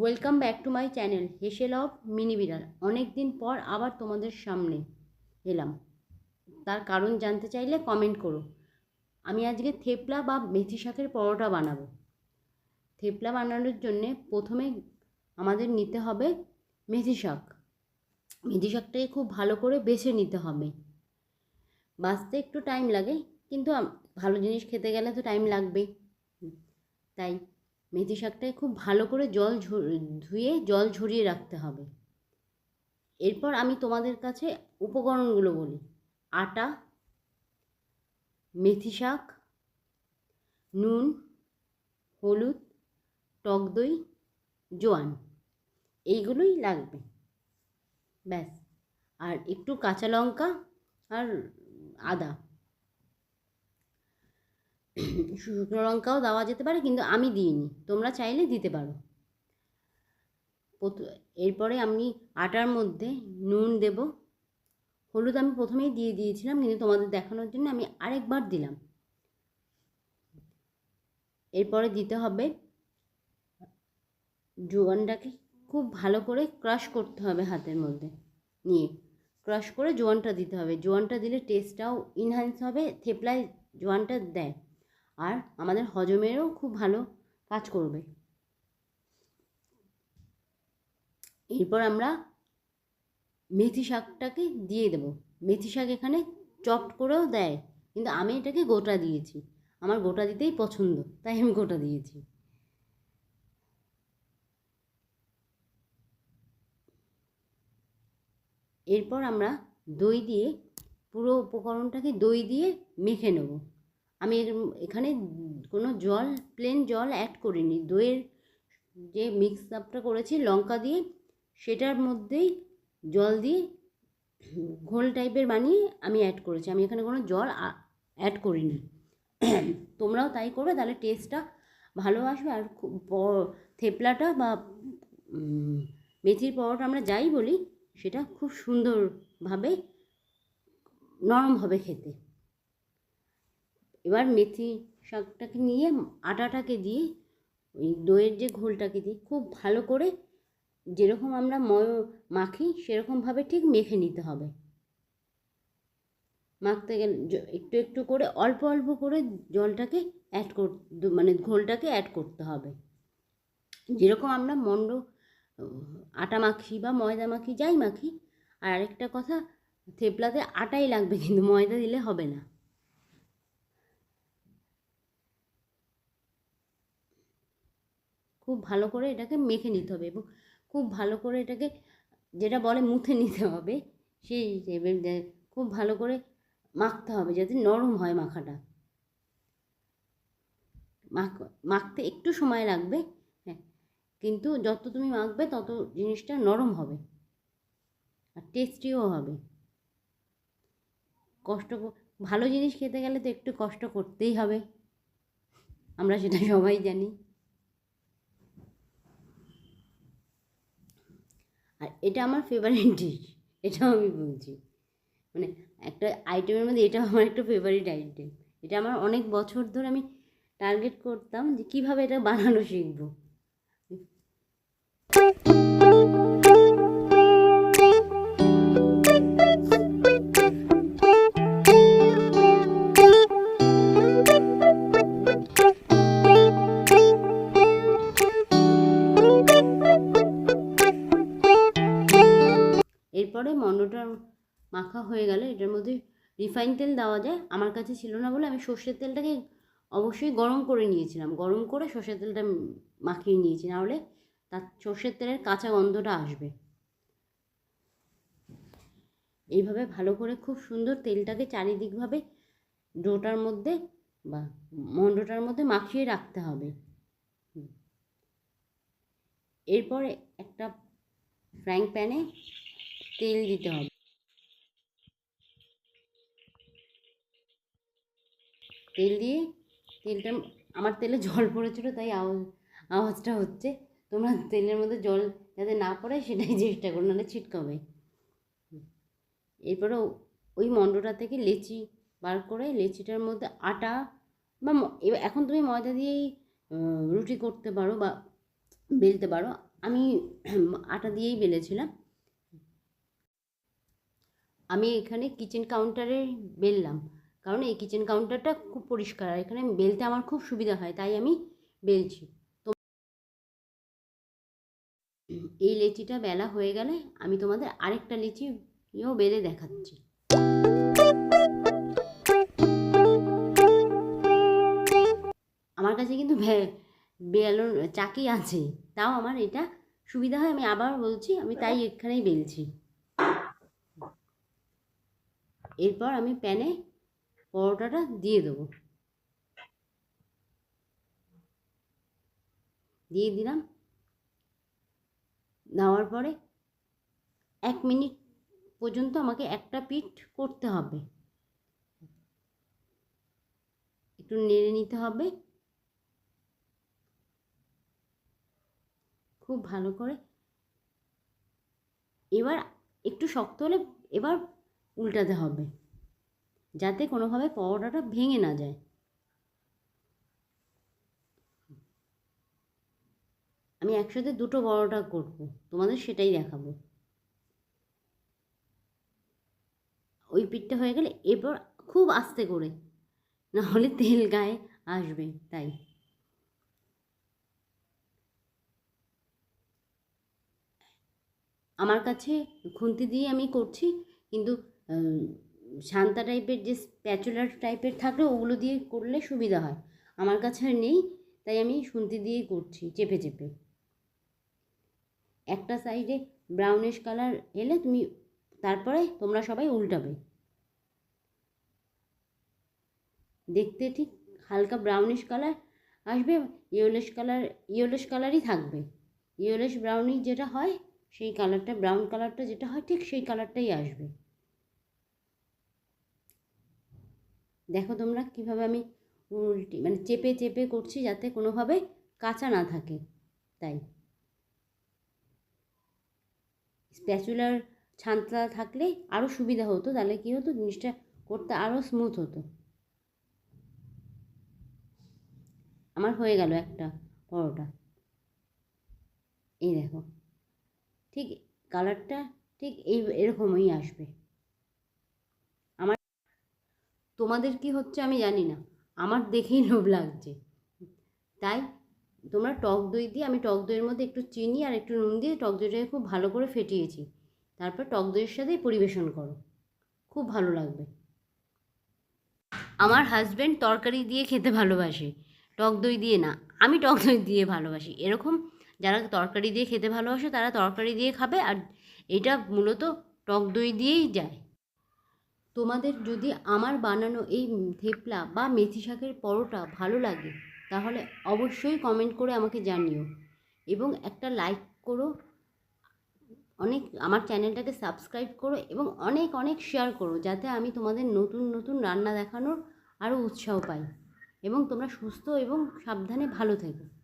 Welcome back to my channel হেসেল of mini বিড়াল অনেক দিন পর আবার তোমাদের সামনে এলাম। তার কারণ জানতে চাইলে কমেন্ট করো। আমি আজকে থেপলা বা মেথি শাকের পরোটা বানাবো। থেপলা বানানোর জন্যে প্রথমে আমাদের নিতে হবে মেথি শাক। মেথি শাকটাকে খুব ভালো করে বেছে নিতে হবে। বাঁচতে একটু টাইম লাগে, কিন্তু ভালো জিনিস খেতে গেলে তো টাইম লাগবেই। তাই মেথি শাকটাকে খুব ভালো করে জল ধুয়ে জল ঝরিয়ে রাখতে হবে। এরপর আমি তোমাদের কাছে উপকরণগুলো বলি। আটা, মেথি শাক, নুন, হলুদ, টক দই, জোয়ান, এইগুলোই লাগবে। ব্যাস। আর একটু কাঁচা লঙ্কা আর আদা। শুকনো লঙ্কাও দেওয়া যেতে পারে, কিন্তু আমি দিইনি। তোমরা চাইলে দিতে পারো। এরপরে আমি আটার মধ্যে নুন দেব। হলুদ আমি প্রথমেই দিয়ে দিয়েছিলাম, কিন্তু তোমাদের দেখানোর জন্য আমি আরেকবার দিলাম। এরপরে দিতে হবে জোয়ানটাকে খুব ভালো করে ক্রাশ করতে হবে হাতের মধ্যে নিয়ে। ক্রাশ করে জোয়ানটা দিতে হবে। জোয়ানটা দিলে টেস্টটাও ইনহ্যান্স হবে, থেপলায় জোয়ানটা দেয়। আর আমাদের হজমেরও খুব ভালো কাজ করবে। এরপর আমরা মেথি শাকটাকে দিয়ে দেবো। মেথি শাক এখানে চপড করেও দেয়, কিন্তু আমি এটাকে গোটা দিয়েছি। আমার গোটা দিতেই পছন্দ, তাই আমি গোটা দিয়েছি। এরপর আমরা দই দিয়ে পুরো উপকরণটাকে দই দিয়ে মেখে নেব। আমি এখানে কোনো জল প্লেন জল অ্যাড করিনি। দইয়ের যে মিক্স আপটা করেছি, লঙ্কা দিয়ে, সেটার মধ্যেই জল দিয়ে ঘোল টাইপের বানিয়ে আমি অ্যাড করেছি। আমি এখানে কোনো জল অ্যাড করিনি। তোমরাও তাই করবে, তাহলে টেস্টটা ভালো আসবে। আর খুব থেপলাটা বা মেথির পরোটা আমরা যাই বলি, সেটা খুব সুন্দরভাবে নরম হবে খেতে। এবার মেথি শাকটাকে নিয়ে আটাটাকে দিয়ে ওই দইয়ের যে ঘোলটাকে দিয়ে খুব ভালো করে যেরকম আমরা ময় মাখি, সেরকমভাবে ঠিক মেখে নিতে হবে। মাখতে গেলে একটু একটু করে, অল্প অল্প করে জলটাকে অ্যাড কর মানে ঘোলটাকে অ্যাড করতে হবে। যেরকম আমরা মন্ড, আটা মাখি বা ময়দা মাখি, যাই মাখি, আর আরেকটা কথা, থেপলাতে আটাই লাগবে কিন্তু ময়দা দিলে হবে না। খুব ভালো করে এটাকে মেখে নিতে হবে এবং খুব ভালো করে এটাকে যেটা বলে মুথে নিতে হবে, সেই খুব ভালো করে মাখতে হবে যাতে নরম হয় মাখাটা। মাখ, মাখতে একটু সময় লাগবে হ্যাঁ কিন্তু যত তুমি মাখবে তত জিনিসটা নরম হবে আর টেস্টিও হবে। কষ্ট ভালো জিনিস খেতে গেলে তো একটু কষ্ট করতেই হবে। আমরা সেটা সবাই জানি। আর এটা আমার ফেভারিট ডিশ এটাও আমি বলছি। মানে একটা আইটেমের মধ্যে এটা আমার একটা ফেভারিট আইটেম এটা আমার অনেক বছর ধরে আমি টার্গেট করতাম যে কীভাবে এটা বানানো শিখব। এরপরে মন্ডটা মাখা হয়ে গেলে। এটার মধ্যে রিফাইন তেল দেওয়া যায়। আমার কাছে ছিল না বলে আমি সর্ষের তেলটাকে অবশ্যই গরম করে নিয়েছিলাম। গরম করে সর্ষের তেলটা মাখিয়ে নিয়েছি নাহলে তার সর্ষের তেলের কাঁচা গন্ধটা আসবে। এইভাবে ভালো করে খুব সুন্দর তেলটাকে চারিদিকভাবে ডোটার মধ্যে বা মন্ডটার মধ্যে মাখিয়ে রাখতে হবে। এরপরে একটা ফ্রাইং প্যানে তেল দিতে হবে। তেল দিয়ে তেলটা, আমার তেলে জল পড়েছিল, তাই আওয়াজ, আওয়াজটা হচ্ছে। তোমরা তেলের মধ্যে জল যাতে না পড়ে, সেটাই চেষ্টা করো, নাহলে ছিটকাবে। এরপরে ওই মণ্ডটা থেকে লেচি বার করে, লেচিটার মধ্যে আটা বা এখন তুমি ময়দা দিয়েই রুটি করতে পারো বা বেলতে পারো। আমি আটা দিয়েই বেলেছিলাম। আমি এখানে কিচেন কাউন্টারে বেললাম। কারণ এই কিচেন কাউন্টারটা খুব পরিষ্কার আর এখানে বেলতে আমার খুব সুবিধা হয়, তাই আমি বেলছি। তো এই লেচিটা বেলা হয়ে গেলে আমি তোমাদের আরেকটা লিচিও বেলে দেখাচ্ছি। আমার কাছে কিন্তু বেলুন, চাকি আছে, তাও আমার এটা সুবিধা হয়, আমি আবার বলছি, আমি তাই এখানেই বেলছি। এরপর আমি প্যানে পরোটাটা দিয়ে দেবো। দিয়ে দিলাম। দেওয়ার পরে এক মিনিট পর্যন্ত আমাকে একটা পিঠ করতে হবে। একটু নেড়ে নিতে হবে। খুব ভালো করে। এবার একটু শক্ত হলে এবার উল্টাতে হবে। যাতে কোনোভাবে পরোটাটা ভেঙে না যায়। আমি একসাথে দুটো পরোটা করব, তোমাদের সেটাই দেখাবো। ওই পিঠটা হয়ে গেলে এরপর খুব আস্তে করে না হলে তেল গায়ে আসবে, তাই। আমার কাছে খুন্তি দিয়ে আমি করছি, কিন্তু শান্তা টাইপের যে স্প্যাচুলার টাইপের থাকলে ওগুলো দিয়ে করলে সুবিধা হয়। আমার কাছে আর নেই, তাই আমি খুন্তি দিয়েই করছি, চেপে চেপে। একটা সাইডে ব্রাউনিশ কালার এলে তুমি তারপরে তোমরা সবাই উল্টাবে। দেখতে ঠিক হালকা ব্রাউনিশ কালার আসবে ইয়েলোশ কালার ইয়েলোশ কালারই থাকবে। ইয়েলোশ ব্রাউনি যেটা হয়, সেই কালারটা ব্রাউন কালারটা যেটা হয়, ঠিক সেই কালারটাই আসবে। দেখো তোমরা কীভাবে আমি উল্টি মানে চেপে চেপে করছি যাতে কোনোভাবে কাঁচা না থাকে। তাই। স্প্যাচুলার ছান্তা থাকলে আরও সুবিধা হতো, তাহলে কী হতো? জিনিসটা করতে আরও স্মুথ হতো। আমার হয়ে গেল একটা পরোটা। এই দেখো। ঠিক কালারটা ঠিক এই, এরকমই আসবে আমার তোমাদের কি হচ্ছে আমি জানি না। আমার দেখেই লোভ লাগছে। তাই তোমরা টক দই দিয়ে, আমি টক দইয়ের মধ্যে একটু চিনি আর একটু নুন দিয়ে টক দইটাকে খুব ভালো করে ফেটিয়েছি। তারপর টক দইয়ের সাথেই পরিবেশন করো। খুব ভালো লাগবে। আমার হাজব্যান্ড তরকারি দিয়ে খেতে ভালোবাসে। টক দই দিয়ে না, আমি টক দই দিয়ে ভালোবাসি। এরকম যারা তরকারি দিয়ে খেতে ভালোবাসে, তারা তরকারি দিয়ে খাবে আর এটা মূলত টক দই দিয়েই যায়। তোমাদের যদি আমার বানানো এই থেপলা বা মেথি শাকের পরোটা ভালো লাগে, তাহলে অবশ্যই কমেন্ট করে আমাকে জানিও। এবং একটা লাইক করো, অনেক আমার চ্যানেলটাকে সাবস্ক্রাইব করো এবং অনেক অনেক শেয়ার করো, যাতে আমি তোমাদের নতুন নতুন রান্না দেখানোর আরও উৎসাহ পাই। এবং তোমরা সুস্থ এবং সাবধানে ভালো থেকো।